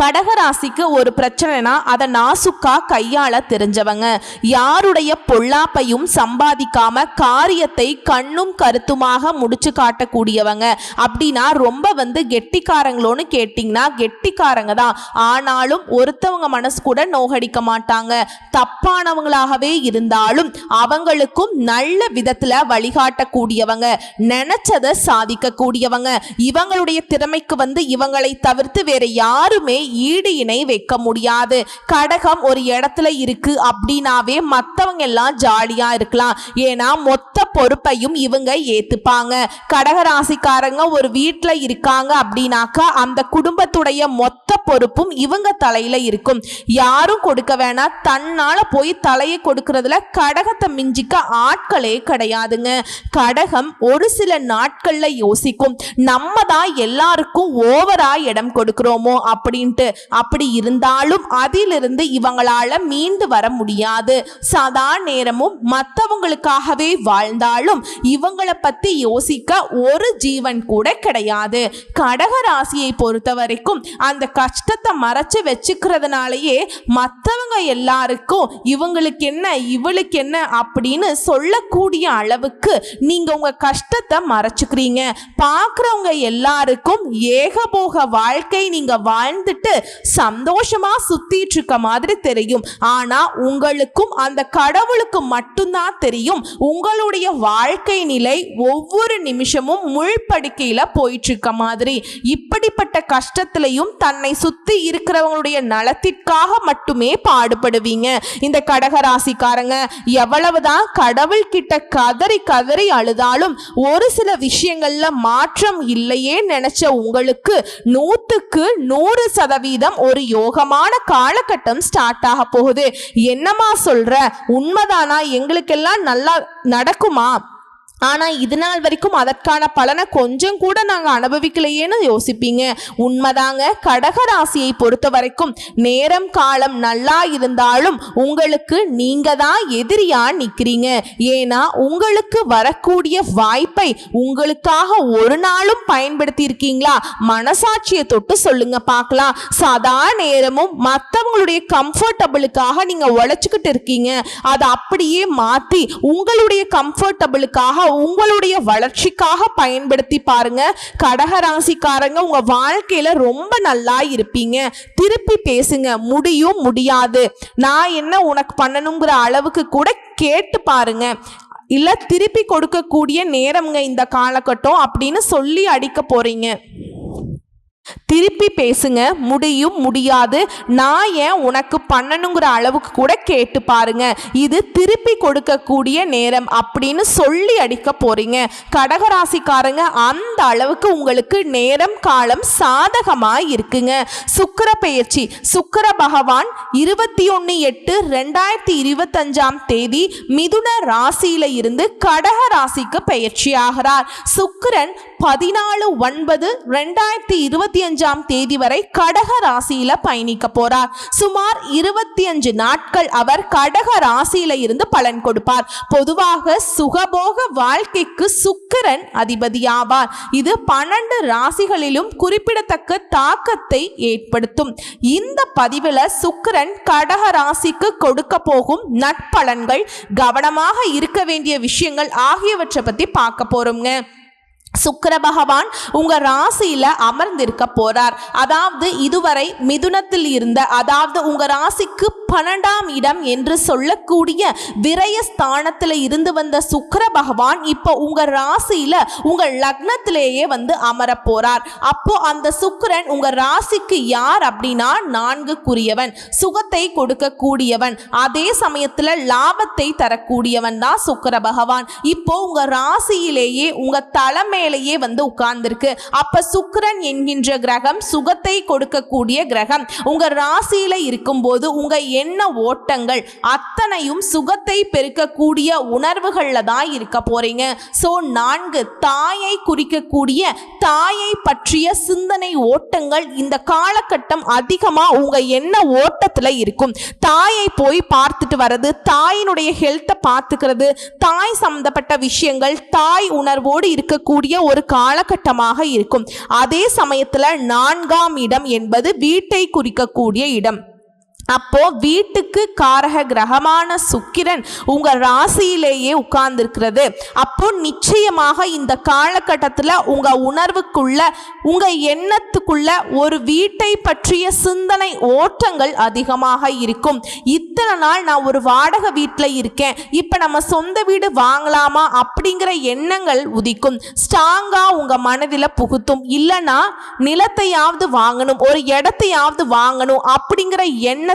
கடகராசிக்கு ஒரு பிரச்சனைனா அதை நாசுக்கா கையாள தெரிஞ்சவங்க. யாருடைய பொல்லாப்பையும் சம்பாதிக்காம காரியத்தை கண்ணும் கருத்துமாக முடிச்சு காட்டக்கூடியவங்க. அப்படின்னா ரொம்ப வந்து கெட்டிக்காரங்களோன்னு கேட்டிங்கன்னா கெட்டிக்காரங்க தான். ஆனாலும் ஒருத்தவங்க மனசு கூட நோகடிக்க மாட்டாங்க. தப்பானவங்களாகவே இருந்தாலும் அவங்களுக்கும் நல்ல விதத்துல வழிகாட்டக்கூடியவங்க. நினைச்சதை சாதிக்கக்கூடியவங்க. இவங்களுடைய திறமைக்கு வந்து இவங்களை தவிர்த்து வேற யாரும் ஈடு இணை வைக்க முடியாது. கடகம் ஒரு இடத்துல இருக்கு அப்படின்னாவே மற்றவங்க எல்லாம் ஜாலியா இருக்கலாம். ஏன்னா மொத்த பொறுப்பையும் இவங்க ஏத்துப்பாங்க. கடக ராசிக்காரங்க ஒரு வீட்டில் இருக்காங்க அப்படின்னாக்கா அந்த குடும்பத்துடைய மொத்த பொறுப்பும் இவங்க தலையில இருக்கும். யாரும் கொடுக்க வேணாம். தன்னால போய் தலையை கொடுக்கறதுல கடகத்தை மிஞ்சிக்க ஆட்களே கிடையாதுங்க. கடகம் ஒரு சில நாட்கள்ல யோசிக்கும். நம்ம தான் எல்லாருக்கும் ஓவரா இடம் கொடுக்கிறோமோ அப்படி அப்படின்ட்டு. அப்படி இருந்தாலும் அதிலிருந்து இவங்களால மீண்டு வர முடியாது. சதா நேரமும் மற்றவங்களுக்காகவே வாழ்ந்தாலும் இவங்களை பத்தி யோசிக்க ஒரு ஜீவன் கூட கிடையாது. கடக ராசியை பொறுத்த வரைக்கும் அந்த கஷ்டத்தை மறைச்சு வச்சுக்கிறதுனாலயே மற்றவங்க எல்லாருக்கும் இவங்களுக்கு என்ன இவளுக்கு என்ன அப்படின்னு சொல்லக்கூடிய அளவுக்கு நீங்க உங்க கஷ்டத்தை மறைச்சுக்கிறீங்க. பார்க்குறவங்க எல்லாருக்கும் ஏகபோக வாழ்க்கை நீங்க வாழ் வாழ்ந்துட்டு சந்தோஷமா சுத்திட்டு இருக்க மாதிரி தெரியும். ஆனா உங்களுக்கும் அந்த கடவுளுக்கு மட்டும்தான் தெரியும். உங்களுடைய வாழ்க்கை நிலை ஒவ்வொரு நிமிஷமும் முள்படுக்கையில போயிட்டு இருக்க மாதிரி. இப்படிப்பட்ட கஷ்டத்திலையும் தன்னை சுத்தி இருக்கிறவங்களுடைய நலத்திற்காக மட்டுமே பாடுபடுவீங்க. இந்த கடக ராசிக்காரங்க எவ்வளவுதான் கடவுள் கிட்ட கதறி கதறி அழுதாலும் ஒரு சில விஷயங்கள்ல மாற்றம் இல்லையே நினைச்ச உங்களுக்கு நூத்துக்கு நூறு சதவீதம் ஒரு யோகமான காலகட்டம் ஸ்டார்ட் ஆக போகுது. என்னமா சொல்ற? உண்மைதானா? எங்களுக்கெல்லாம் நல்லா நடக்குமா? ஆனால் இது நாள் வரைக்கும் அதற்கான பலனை கொஞ்சம் கூட நாங்கள் அனுபவிக்கலையேன்னு யோசிப்பீங்க. உண்மைதாங்க கடக ராசியை பொறுத்த வரைக்கும் நேரம் காலம் நல்லா இருந்தாலும் உங்களுக்கு நீங்கள் தான் எதிரியா நிற்கிறீங்க ஏன்னா உங்களுக்கு வரக்கூடிய வாய்ப்பை உங்களுக்காக ஒரு நாளும் பயன்படுத்தி இருக்கீங்களா மனசாட்சியை தொட்டு சொல்லுங்க பார்க்கலாம். சதா நேரமும் மற்றவங்களுடைய கம்ஃபர்டபுளுக்காக நீங்கள் உழைச்சிக்கிட்டு இருக்கீங்க. அதை அப்படியே மாற்றி உங்களுடைய கம்ஃபர்டபுளுக்காக உங்களுடைய வளர்ச்சிக்காக பயன்படுத்தி பாருங்க. கடக ராசிக்காரங்க உங்க வாழ்க்கையில ரொம்ப நல்லா இருப்பீங்க. திருப்பி பேசுங்க. முடியும் முடியாது. நான் என்ன உனக்கு பண்ணணுங்கிற அளவுக்கு கூட கேட்டு பாருங்க. இல்ல திருப்பி கொடுக்கக்கூடிய நேரம்ங்க இந்த காலகட்டம் அப்படின்னு சொல்லி அடிக்க போறீங்க. திருப்பி பேசுங்க. முடியும் முடியாது. நான் ஏன் உனக்கு பண்ணணுங்கிற அளவுக்கு கூட கேட்டு பாருங்க. இது திருப்பி கொடுக்கக்கூடிய நேரம் அப்படின்னு சொல்லி அடிக்க போறீங்க. கடகராசிக்காரங்க அந்த அளவுக்கு உங்களுக்கு நேரம் காலம் சாதகமா இருக்குங்க. சுக்கர பெயர்ச்சி. சுக்கர பகவான் இருபத்தி ஒன்று எட்டு ரெண்டாயிரத்தி இருபத்தஞ்சாம் தேதி மிதுன ராசியில இருந்து கடக ராசிக்கு பெயர்ச்சி ஆகிறார். சுக்கரன் பதினாலு ஒன்பது ரெண்டாயிரத்தி இருபத்தி அஞ்சாம் தேதி வரை கடக ராசியில பயணிக்க போறார். சுமார் இருபத்தி அஞ்சு நாட்கள் அவர் கடக ராசியில இருந்து பலன் கொடுப்பார். பொதுவாக சுகபோக வாழ்க்கைக்கு சுக்கிரன் அதிபதியாவார். இது பன்னெண்டு ராசிகளிலும் குறிப்பிடத்தக்க தாக்கத்தை ஏற்படுத்தும். இந்த பதிவில் சுக்கிரன் கடக ராசிக்கு கொடுக்க போகும் நட்பலன்கள் கவனமாக இருக்க வேண்டிய விஷயங்கள் ஆகியவற்றை பத்தி பார்க்க போறோம்ங்க. சுக்கர பகவான் உங்க ராசியில அமர்ந்திருக்க போறார். அதாவது இதுவரை மிதுனத்தில் இருந்த அதாவது உங்க ராசிக்கு பன்னெண்டாம் இடம் என்று சொல்லக்கூடிய விரய ஸ்தானத்தில் இருந்து வந்த சுக்கர பகவான் இப்போ உங்க ராசியில உங்க லக்னத்திலேயே வந்து அமர போறார். அப்போ அந்த சுக்கரன் உங்க ராசிக்கு யார் அப்படின்னா நான்குக்குரியவன் சுகத்தை கொடுக்கக்கூடியவன் அதே சமயத்துல லாபத்தை தரக்கூடியவன் தான் சுக்கர பகவான். இப்போ உங்க ராசியிலேயே உங்க மேலேயே வந்து உட்கார்ந்துருக்கு. அப்ப சுக்கிரன் என்கின்ற கிரகம் சுகத்தை கொடுக்கக்கூடிய கிரகம். உங்க ராசியில இருக்கும்போது உங்க எண்ண ஓட்டங்கள் அத்தனையும் சுகத்தை பெருக்கக்கூடிய உணர்வுகள்ல தான் இருக்க போறீங்க. சோ நான்கு தாயை குறிக்கக்கூடிய தாயை பற்றிய சிந்தனை ஓட்டங்கள் இந்த காலகட்டம் அதிகமா உங்க எண்ண ஓட்டத்துல இருக்கும். தாயை போய் பார்த்துட்டு வர்றது தாயினுடைய ஹெல்த்தை பார்த்துக்கிறது தாய் சம்பந்தப்பட்ட விஷயங்கள் தாய் உணர்வோடு இருக்கக்கூடிய ஒரு காலகட்டமாக இருக்கும். அதே சமயத்தில் நான்காம் இடம் என்பது வீட்டை குறிக்கக்கூடிய இடம். அப்போ வீட்டுக்கு காரக கிரகமான சுக்கிரன் உங்க ராசியிலேயே உட்கார்ந்துருக்கிறது. அப்போ நிச்சயமாக இந்த காலகட்டத்தில் உங்க உணர்வுக்குள்ள உங்க எண்ணத்துக்குள்ள ஒரு வீட்டை பற்றிய சிந்தனை ஓட்டங்கள் அதிகமாக இருக்கும். இத்தனை நாள் நான் ஒரு வாடகை வீட்டில் இருக்கேன். இப்போ நம்ம சொந்த வீடு வாங்கலாமா அப்படிங்கிற எண்ணங்கள் உதிக்கும். ஸ்ட்ராங்காக உங்க மனதில் புகுத்தும். இல்லைன்னா நிலத்தையாவது வாங்கணும் ஒரு இடத்தையாவது வாங்கணும் அப்படிங்கிற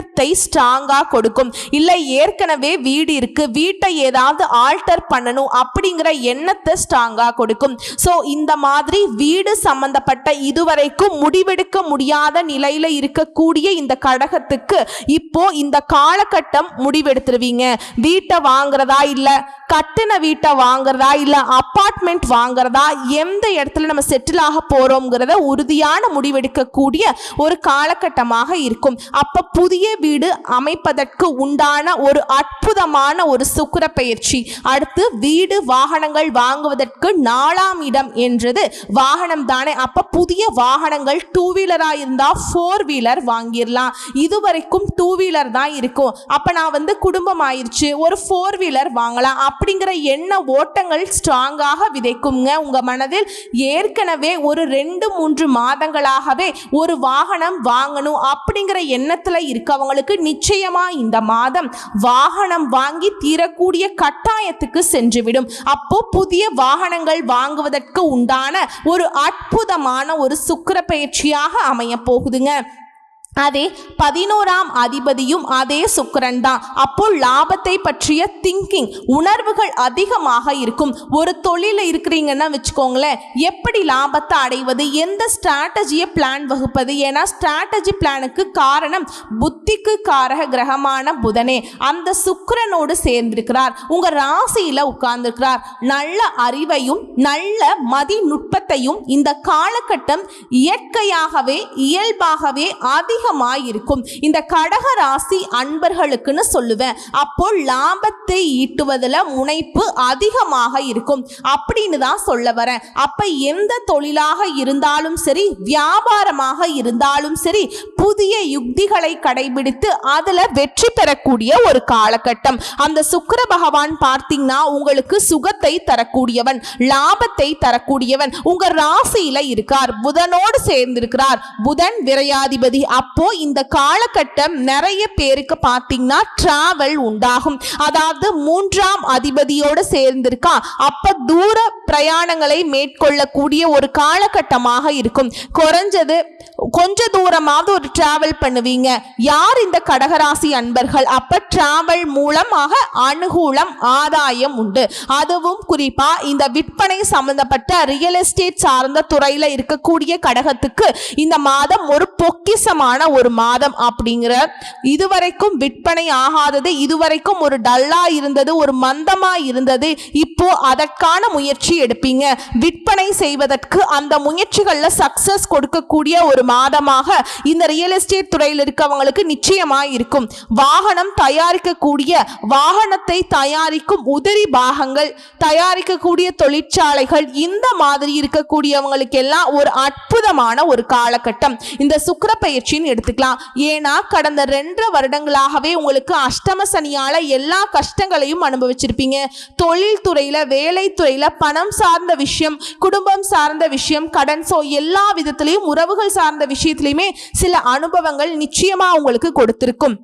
எண்ணத்தை ஸ்ட்ராங்காக கொடுக்கும். இல்லை ஏற்கனவே வீடு இருக்கு வீட்டை ஏதாவது ஆல்டர் பண்ணணும் அப்படிங்கிற எண்ணத்தை ஸ்ட்ராங்காக கொடுக்கும். ஸோ இந்த மாதிரி வீடு சம்பந்தப்பட்ட இதுவரைக்கும் முடிவெடுக்க முடியாத நிலையில இருக்கக்கூடிய இந்த கடகத்துக்கு இப்போ இந்த காலகட்டம் முடிவெடுத்துருவீங்க. வீட்டை வாங்குறதா இல்லை கட்டின வீட்டை வாங்குறதா இல்லை அப்பார்ட்மெண்ட் வாங்குறதா எந்த இடத்துல நம்ம செட்டில் ஆக போறோங்கிறத உறுதியான முடிவெடுக்கக்கூடிய ஒரு காலகட்டமாக இருக்கும். அப்ப புதிய வீடு அமைப்பதற்கு உண்டான ஒரு அற்புதமான ஒரு சுக்கிர பயிற்சி அடுத்து வீடு வாகனங்கள் வாங்குவதற்கு நாலாம் இடம் என்றது வாகனம் தானே. அப்ப புதிய வாகனங்கள் டூ வீலரா இருந்தா ஃபோர் வீலர் வாங்கிடலாம் இதுவரைக்கும் டூ வீலர் தான் இருக்கும். அப்ப நான் வந்து குடும்பம் ஆயிருச்சு ஒரு ஃபோர் வீலர் வாங்கலாம் அப்படிங்கிற எண்ண ஓட்டங்கள் ஸ்ட்ராங்காக விதைக்குங்க. உங்க மனதில் ஏற்கனவே ஒரு ரெண்டு மூன்று மாதங்களாகவே ஒரு வாகனம் வாங்கணும் அப்படிங்கிற எண்ணத்துல இருக்கவங்களுக்கு நிச்சயமா இந்த மாதம் வாகனம் வாங்கி தீரக்கூடிய கட்டாயத்துக்கு சென்றுவிடும். அப்போ புதிய வாகனங்கள் வாங்குவதற்கு உண்டான ஒரு அற்புதமான ஒரு சுக்கிர பயிற்சியாக அமைய போகுதுங்க அதே பதினோராம் அதிபதியும் அதே சுக்கரன் தான் அப்போ லாபத்தை பற்றிய திங்கிங் உணர்வுகள் அதிகமாக இருக்கும். ஒரு தொழில இருக்கிறீங்கன்னா வச்சுக்கோங்களேன் எப்படி லாபத்தை அடைவது எந்த ஸ்ட்ராட்டஜியை பிளான் வகுப்பது ஏன்னா ஸ்ட்ராட்டஜி பிளானுக்கு காரணம் புத்திக்கு காரக கிரகமான புதனே. அந்த சுக்கரனோடு சேர்ந்திருக்கிறார். உங்க ராசியில உட்கார்ந்திருக்கிறார். நல்ல அறிவையும் நல்ல மதிநுட்பத்தையும் இந்த காலகட்டம் இயற்கையாகவே இயல்பாகவே அதிக இருக்கும் இந்த கடக ராசி அன்பர்களுக்குன்னு சொல்லுவேன். அப்போ லாபத்தை ஈட்டுவதில் முனைப்பு அதிகமாக இருக்கும். அப்படின்னு தான் சொல்ல வரேன். அப்போ எந்த தொழிலாக இருந்தாலும் சரி வியாபாரமாக இருந்தாலும் சரி புதிய யுக்திகளை கடைபிடித்து அதுல வெற்றி பெறக்கூடிய ஒரு காலகட்டம். அந்த சுக்கர பகவான் பார்த்தீங்கன்னா உங்களுக்கு சுகத்தை தரக்கூடியவன் லாபத்தை தரக்கூடியவன். உங்க ராசியில இருக்கார். புதனோடு சேர்ந்திருக்கிறார். புதன் விரையாதிபதி. அப்போ இந்த காலகட்டம் நிறைய பேருக்கு பார்த்தீங்கன்னா டிராவல் உண்டாகும். அதாவது மூன்றாம் அதிபதியோடு சேர்ந்திருக்கா. அப்ப தூர பிரயாணங்களை மேற்கொள்ளக்கூடிய ஒரு காலகட்டமாக இருக்கும். குறைஞ்சது கொஞ்ச தூரமாவது ஒரு டிராவல் பண்ணுவீங்க. யார் இந்த கடகராசி அன்பர்கள்? அப்ப டிராவல் மூலமாக அனுகூலம் ஆதாயம் உண்டு. அதுவும் குறிப்பா இந்த விற்பனை சம்பந்தப்பட்ட ரியல் எஸ்டேட் சார்ந்த துறையில இருக்கக்கூடிய கடகத்துக்கு இந்த மாதம் ஒரு பொக்கிசமான ஒரு மாதம் அப்படிங்கிற இதுவரைக்கும் விற்பனை ஆகாதது இதுவரைக்கும் ஒரு டல்லா இருந்தது ஒரு மந்தமா இருந்தது இப்போ அதற்கான முயற்சி எடுப்பீங்க. விற்பனை செய்வதற்கு அந்த முயற்சிகள்ல சக்சஸ் கொடுக்கக்கூடிய ஒரு மாதமாக இந்த ரியல் எஸ்டேட் துறையில் இருக்கவங்களுக்கு நிச்சயமா இருக்கும். வாகனம் தயாரிக்கக்கூடிய வாகனத்தை தயாரிக்கும் உதிரி பாகங்கள் தயாரிக்கக்கூடிய தொழிற்சாலைகள் இந்த மாதிரி இருக்கக்கூடியவங்களுக்கு எல்லாம் ஒரு அற்புதமான ஒரு காலகட்டம். இந்த சுக்கிர பயிற்சியின் எடுத்துக்கலாம். ஏன்னா கடந்த ரெண்டு வருடங்களாகவே உங்களுக்கு அஷ்டம சனியால எல்லா கஷ்டங்களையும் அனுபவிச்சிருப்பீங்க. தொழில் துறையில வேலை துறையில பணம் சார்ந்த விஷயம் குடும்பம் சார்ந்த விஷயம் கடன் சோ எல்லா விதத்திலையும் உறவுகள் சார்ந்த விஷயத்திலையுமே சில அனுபவங்கள் நிச்சயமா உங்களுக்கு கொடுத்திருக்கும்.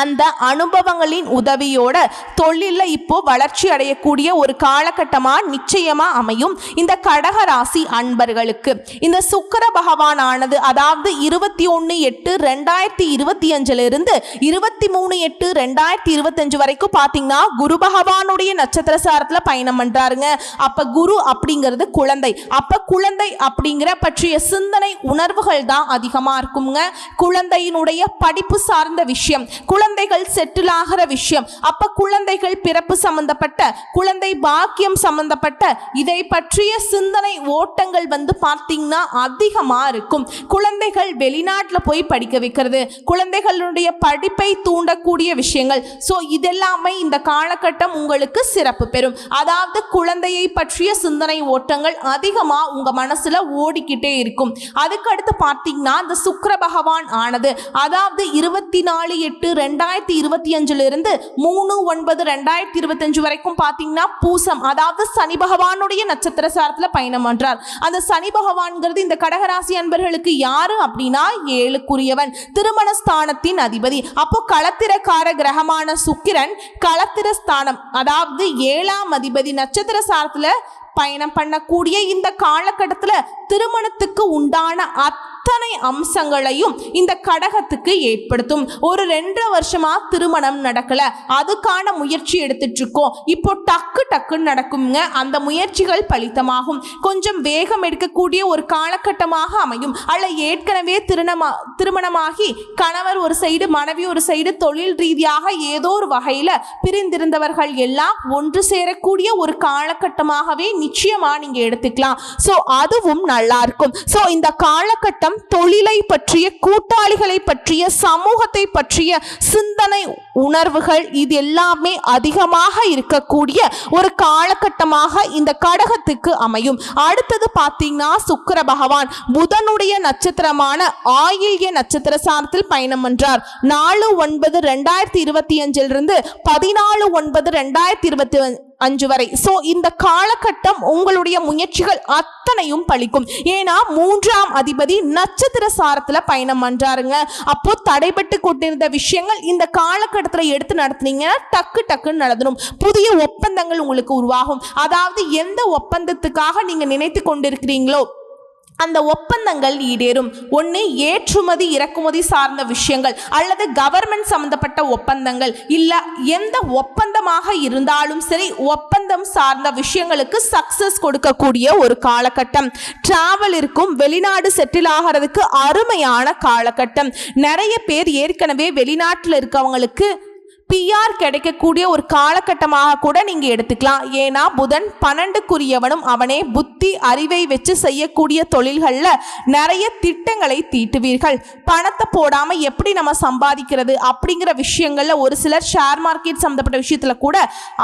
அந்த அனுபவங்களின் உதவியோட தொழிலில் இப்போ வளர்ச்சி அடையக்கூடிய ஒரு காலகட்டமாக நிச்சயமாக அமையும். இந்த கடக ராசி அன்பர்களுக்கு இந்த சுக்கர பகவான் ஆனது அதாவது இருபத்தி ஒன்று எட்டு ரெண்டாயிரத்தி இருபத்தி அஞ்சிலிருந்து இருபத்தி மூணு எட்டு ரெண்டாயிரத்தி இருபத்தஞ்சு வரைக்கும் பார்த்தீங்கன்னா குரு பகவானுடைய நட்சத்திர சாரத்தில் பயணம் பண்ணுறாருங்க அப்போ குரு அப்படிங்கிறது குழந்தை. அப்போ குழந்தை அப்படிங்கிற பற்றிய சிந்தனை உணர்வுகள் தான் அதிகமாக இருக்குங்க. குழந்தையினுடைய படிப்பு சார்ந்த விஷயம் குழந்தைகள் செட்டில் ஆகிற விஷயம். அப்ப குழந்தைகள் பிறப்பு சம்பந்தப்பட்ட குழந்தை பாக்கியம் சம்பந்தப்பட்ட இதை பற்றிய சிந்தனை ஓட்டங்கள் வந்து பார்த்தீங்கன்னா அதிகமா இருக்கும். குழந்தைகள் வெளிநாட்டில் போய் படிக்க வைக்கிறது. குழந்தைகளுடைய படிப்பை தூண்டக்கூடிய விஷயங்கள். ஸோ இதெல்லாமே இந்த காலகட்டம் உங்களுக்கு சிறப்பு பெறும். அதாவது குழந்தையை பற்றிய சிந்தனை ஓட்டங்கள் அதிகமா உங்க மனசுல ஓடிக்கிட்டே இருக்கும். அதுக்கு அடுத்து பார்த்தீங்கன்னா இந்த சுக்கர பகவான் ஆனது. அதாவது இருபத்தி நாலு எட்டு ரெண்டு ரெண்டாயிரத்தி இருபத்தி அஞ்சுல இருந்து மூணு ஒன்பது ரெண்டாயிரத்தி இருபத்தஞ்சு வரைக்கும் பார்த்தீங்கன்னா பூசம் அதாவது சனி பகவானுடைய நட்சத்திர சாரத்துல பயணம் பண்றார். அந்த சனி பகவான்கிறது இந்த கடகராசி அன்பர்களுக்கு யாரு அப்படின்னா ஏழுக்குரியவன் திருமண ஸ்தானத்தின் அதிபதி. அப்போ களத்திரக்கார கிரகமான சுக்கிரன் களத்திர ஸ்தானம் அதாவது ஏழாம் அதிபதி நட்சத்திர சாரத்துல பயணம் பண்ணக்கூடிய இந்த காலகட்டத்தில் திருமணத்துக்கு உண்டான அத்தனை அம்சங்களையும் இந்த கடகத்துக்கு ஏற்படுத்தும். ஒரு ரெண்டரை வருஷமா திருமணம் நடக்கல. அதுக்கான முயற்சி எடுத்துட்டு இருக்கோம் இப்போ டக்கு டக்குன்னு நடக்குங்க அந்த முயற்சிகள் பலித்தமாகும். கொஞ்சம் வேகம் எடுக்கக்கூடிய ஒரு காலகட்டமாக அமையும். அல்ல ஏற்கனவே திருணமா திருமணமாகி கணவர் ஒரு சைடு மனைவி ஒரு சைடு தொழில் ரீதியாக ஏதோ ஒரு வகையில பிரிந்திருந்தவர்கள் எல்லாம் ஒன்று சேரக்கூடிய ஒரு காலகட்டமாகவே நிச்சயமா நீங்க எடுத்துக்கலாம். ஸோ அதுவும் நல்லா இருக்கும் ஸோ இந்த காலகட்டம் தொழிலை பற்றிய கூட்டாளிகளை பற்றிய சமூகத்தை பற்றிய சிந்தனை உணர்வுகள் இது எல்லாமே அதிகமாக இருக்கக்கூடிய ஒரு காலகட்டமாக இந்த கடகத்துக்கு அமையும். அடுத்தது பார்த்தீங்கன்னா சுக்கர பகவான் புதனுடைய நட்சத்திரமான ஆயில்ய நட்சத்திர சாரத்தில் பயணம் பண்றார். நாலு ஒன்பது ரெண்டாயிரத்தி இருபத்தி அஞ்சிலிருந்து பதினாலு ஒன்பது ரெண்டாயிரத்தி இருபத்தி அஞ்சு வரை. ஸோ இந்த காலகட்டம் உங்களுடைய முயற்சிகள் அத்தனையும் பழிக்கும். ஏன்னா மூன்றாம் அதிபதி நட்சத்திர சாரத்தில் பயணம் பண்ணுறாருங்க அப்போ தடைபட்டு கொண்டிருந்த விஷயங்கள் இந்த காலகட்டத்தில் எடுத்து நடத்துனீங்கன்னா டக்கு டக்குன்னு நடந்துடும் புதிய ஒப்பந்தங்கள் உங்களுக்கு உருவாகும். அதாவது எந்த ஒப்பந்தத்துக்காக நீங்கள் நினைத்து கொண்டிருக்கிறீங்களோ அந்த ஒப்பந்தங்கள் ஈடேறும். ஒன்று ஏற்றுமதி இறக்குமதி சார்ந்த விஷயங்கள் அல்லது கவர்மெண்ட் சம்பந்தப்பட்ட ஒப்பந்தங்கள். இல்லை எந்த ஒப்பந்தமாக இருந்தாலும் சரி ஒப்பந்தம் சார்ந்த விஷயங்களுக்கு சக்சஸ் கொடுக்கக்கூடிய ஒரு காலகட்டம். டிராவல் இருக்கும் வெளிநாடு செட்டில் ஆகிறதுக்கு அருமையான காலகட்டம். நிறைய பேர் ஏற்கனவே வெளிநாட்டில் இருக்கவங்களுக்கு பிஆர் கிடைக்கக்கூடிய ஒரு காலகட்டமாக கூட நீங்க எடுத்துக்கலாம். ஏன்னா புதன் பன்னெண்டுக்குரியவனும் அவனே புத்தி அறிவை வச்சு செய்யக்கூடிய தொழில்கள்ல நிறைய திட்டங்களை தீட்டுவீர்கள். பணத்தை போடாம எப்படி நம்ம சம்பாதிக்கிறது அப்படிங்கிற விஷயங்கள்ல ஒரு சிலர் ஷேர் மார்க்கெட் சம்மந்தப்பட்ட விஷயத்துல கூட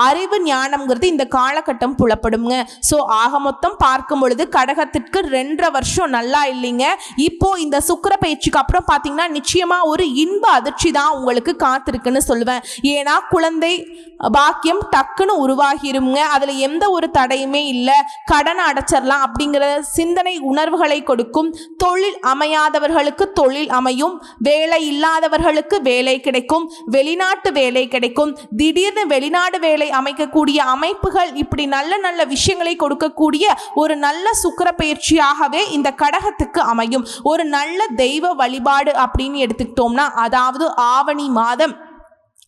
அறிவு ஞானம்ங்கிறது இந்த காலகட்டம் புலப்படுங்க. ஸோ ஆக மொத்தம் பார்க்கும் பொழுது கடகத்திற்கு ரெண்டரை வருஷம் நல்லா இல்லைங்க. இப்போ இந்த சுக்கிர பயிற்சிக்கு அப்புறம் பார்த்தீங்கன்னா நிச்சயமா ஒரு இன்ப அதிர்ச்சி தான் உங்களுக்கு காத்திருக்குன்னு சொல்லுவேன். ஏன்னா குழந்தை பாக்கியம் டக்குன்னு உருவாகிருங்க அதில் எந்த ஒரு தடையுமே இல்லை. கடன் அடைச்சிடலாம் அப்படிங்கிற சிந்தனை உணர்வுகளை கொடுக்கும். தொழில் அமையாதவர்களுக்கு தொழில் அமையும். வேலை இல்லாதவர்களுக்கு வேலை கிடைக்கும். வெளிநாட்டு வேலை கிடைக்கும். திடீர்னு வெளிநாடு வேலை அமைக்கக்கூடிய அமைப்புகள் இப்படி நல்ல நல்ல விஷயங்களை கொடுக்கக்கூடிய ஒரு நல்ல சுக்கிர பயிற்சியாகவே இந்த கடகத்துக்கு அமையும். ஒரு நல்ல தெய்வ வழிபாடு அப்படின்னு எடுத்துக்கிட்டோம்னா அதாவது ஆவணி மாதம்.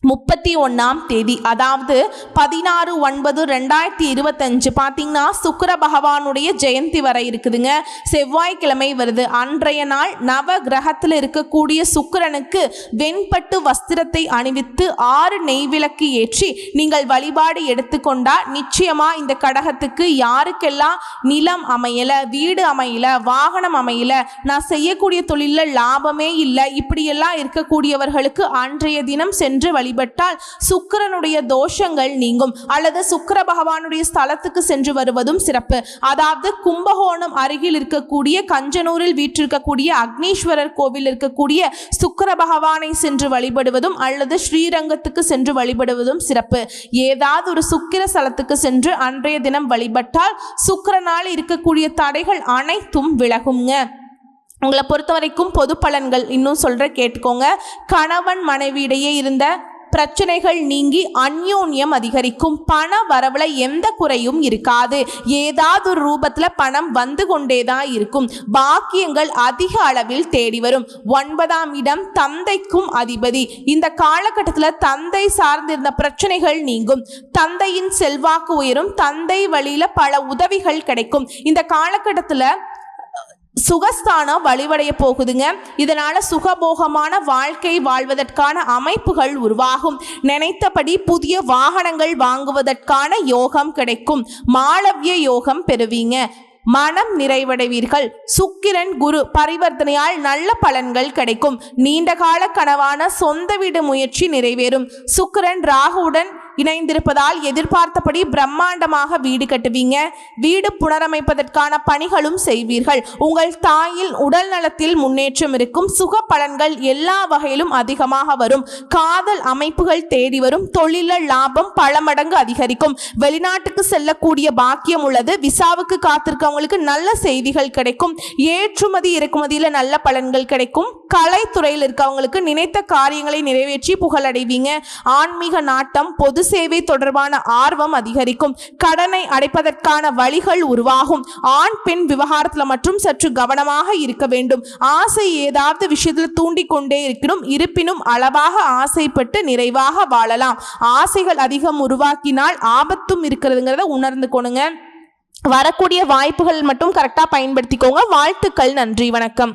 முப்பத்தி ஒன்றாம் தேதி அதாவது பதினாறு ஒன்பது ரெண்டாயிரத்தி இருபத்தஞ்சு. பார்த்தீங்கன்னா சுக்கர பகவானுடைய ஜெயந்தி வர இருக்குதுங்க. செவ்வாய்க்கிழமை வருது. அன்றைய நாள் நவ கிரகத்தில் இருக்கக்கூடிய சுக்கிரனுக்கு வெண்பட்டு வஸ்திரத்தை அணிவித்து ஆறு நெய்விளக்கு ஏற்றி நீங்கள் வழிபாடு எடுத்துக்கொண்டா நிச்சயமாக இந்த கடகத்துக்கு யாருக்கெல்லாம் நிலம் அமையல வீடு அமையல வாகனம் அமையலை நான் செய்யக்கூடிய தொழிலில் லாபமே இல்லை இப்படியெல்லாம் இருக்கக்கூடியவர்களுக்கு அன்றைய தினம் சென்று வழி வழிபட்டால் சுக்கிரனுடைய தோஷங்கள் நீங்கும் அல்லது சுக்கர பகவானுடைய ஸ்தலத்துக்கு சென்று வருவதும் சிறப்பு. அதாவது கும்பகோணம் அருகில் இருக்கக்கூடிய கஞ்சனூரில் வீற்றிருக்கக்கூடிய அக்னீஸ்வரர் கோவில் இருக்கக்கூடிய சுக்கர பகவானை சென்று வழிபடுவதும் அல்லது ஸ்ரீரங்கத்துக்கு சென்று வழிபடுவதும் சிறப்பு. ஏதாவது ஒரு சுக்கிர ஸ்தலத்துக்கு சென்று அன்றைய தினம் வழிபட்டால் சுக்கரனால் இருக்கக்கூடிய தடைகள் அனைத்தும் விலகுங்க. உங்களை பொறுத்த வரைக்கும் பொது பலன்கள். இன்னும் சொல்கிற கேட்டுக்கோங்க. கணவன் மனைவியிடையே இருந்த பிரச்சனைகள் நீங்கி அந்யோன்யம் அதிகரிக்கும். பண வரவுல எந்த குறையும் இருக்காது. ஏதாவது ஒரு ரூபத்துல பணம் வந்து கொண்டே தான் இருக்கும். பாக்கியங்கள் அதிக அளவில் தேடி வரும். ஒன்பதாம் இடம் தந்தைக்கும் அதிபதி. இந்த காலகட்டத்தில் தந்தை சார்ந்திருந்த பிரச்சனைகள் நீங்கும். தந்தையின் செல்வாக்கு உயரும். தந்தை வழியில பல உதவிகள் கிடைக்கும். இந்த காலகட்டத்தில் சுகஸ்தானம் வழிவடைய போகுதுங்க. இதனால சுகபோகமான வாழ்க்கை வாழ்வதற்கான அமைப்புகள் உருவாகும். நினைத்தபடி புதிய வாகனங்கள் வாங்குவதற்கான யோகம் கிடைக்கும். மாளவிய யோகம் பெறுவீங்க. மனம் நிறைவடைவீர்கள். சுக்கிரன் குரு பரிவர்த்தனையால் நல்ல பலன்கள் கிடைக்கும். நீண்ட கால கனவான சொந்த வீடு முயற்சி நிறைவேறும். சுக்கிரன் ராகுவுடன் இணைந்திருப்பதால் எதிர்பார்த்தபடி பிரம்மாண்டமாக வீடு கட்டுவீங்க. வீடு புனரமைப்பதற்கான பணிகளும் செய்வீர்கள். உங்கள் தாயில் உடல் நலத்தில் முன்னேற்றம் இருக்கும். சுக பலன்கள் எல்லா வகையிலும் அதிகமாக வரும். காதல் அமைப்புகள் தேடி வரும். தொழில லாபம் பல மடங்கு அதிகரிக்கும். வெளிநாட்டுக்கு செல்லக்கூடிய பாக்கியம் உள்ளது. விசாவுக்கு காத்திருக்கவங்களுக்கு நல்ல செய்திகள் கிடைக்கும். ஏற்றுமதி இறக்குமதியில் நல்ல பலன்கள் கிடைக்கும். கலைத்துறையில் இருக்கவங்களுக்கு நினைத்த காரியங்களை நிறைவேற்றி புகழடைவீங்க. ஆன்மீக நாட்டம் பொது பொது சேவை தொடர்பான ஆர்வம் அதிகரிக்கும். கடனை அடைப்பதற்கான வழிகள் உருவாகும். ஆண் பெண் விவகாரத்தில் மற்றும் சற்று கவனமாக இருக்க வேண்டும். ஆசை ஏதாவது விஷயத்தில் தூண்டிக்கொண்டே இருக்கணும். இருப்பினும் அளவாக ஆசைப்பட்டு நிறைவாக வாழலாம். ஆசைகள் அதிகம் உருவாக்கினால் ஆபத்தும் இருக்கிறதுங்கிறத உணர்ந்து கொணுங்க வரக்கூடிய வாய்ப்புகள் மட்டும் கரெக்டாக பயன்படுத்திக்கோங்க. வாழ்த்துக்கள். நன்றி. வணக்கம்.